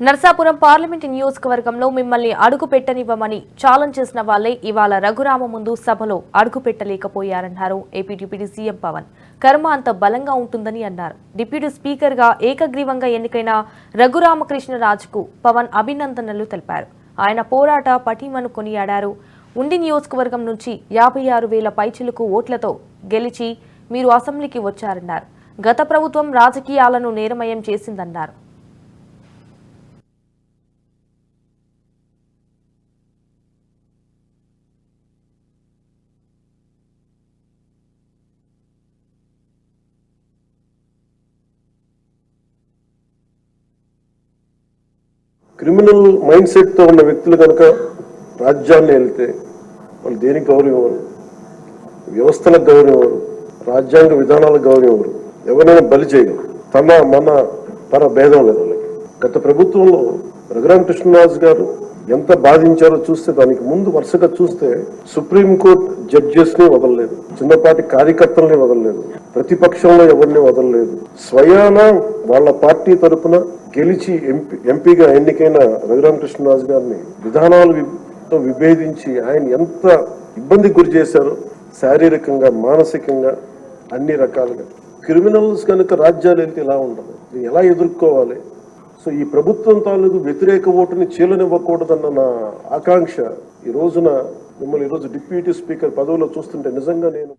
Narsapuram parliament నియోజకవర్గంలో మిమ్మల్ని అడుగు పెట్టనివ్వమని ఛాలెంజ్ చేసిన వాళ్ళే ఇవాళ రఘురామ ముందు సభలో అడుగు పెట్టలేకపోయారన్నారు ఏపీ డిప్యూటీ సీఎం పవన్. కర్మ అంత బలంగా ఉంటుందని అన్నారు. డిప్యూటీ స్పీకర్గా ఏకగ్రీవంగా ఎన్నికైన రఘురామకృష్ణరాజుకు పవన్ అభినందనలు తెలిపారు. ఆయన పోరాట పటిమను కొనియాడారు. ఉండి నియోజకవర్గం నుంచి యాభై ఆరు వేల పైచిలకు ఓట్లతో గెలిచి మీరు అసెంబ్లీకి వచ్చారన్నారు. గత ప్రభుత్వం రాజకీయాలను నేరమయం చేసిందన్నారు. క్రిమినల్ మైండ్ సెట్తో ఉన్న వ్యక్తులు కనుక రాజ్యాన్ని వెళ్తే వాళ్ళు దేనికి గౌరవం ఇవ్వరు వ్యవస్థలకు గౌరవం రాజ్యాంగ విధానాలకు గౌరవం ఎవరైనా బలి చేయరు. తమ మన పర భేదం లేదు వాళ్ళకి. గత ప్రభుత్వంలో రఘురామకృష్ణరాజు గారు ఎంత బాధించారో చూస్తే దానికి ముందు వరుసగా చూస్తే సుప్రీంకోర్టు జడ్జెస్ని వదలలేదు. చిన్నపాటి కార్యకర్తల్ని వదలలేదు. ప్రతిపక్షంలో ఎవరిని వదలలేదు. స్వయాన వాళ్ళ పార్టీ తరపున గెలిచి ఎంపీ ఎంపీగా ఎన్నికైన రఘురామకృష్ణరాజు గారిని విధానాలు విభేదించి ఆయన ఎంత ఇబ్బందికి గురి చేశారో శారీరకంగా మానసికంగా అన్ని రకాలుగా. క్రిమినల్స్ కనుక రాజ్యాలు వెళ్తే ఇలా ఉండదు. దీన్ని ఎలా ఎదుర్కోవాలి? సో ఈ ప్రభుత్వం తాలూకు వ్యతిరేక ఓటుని చీలనివ్వకూడదన్న నా ఆకాంక్ష. ఈ రోజున మిమ్మల్ని ఈరోజు డిప్యూటీ స్పీకర్ పదవిలో చూస్తుంటే నిజంగా నేను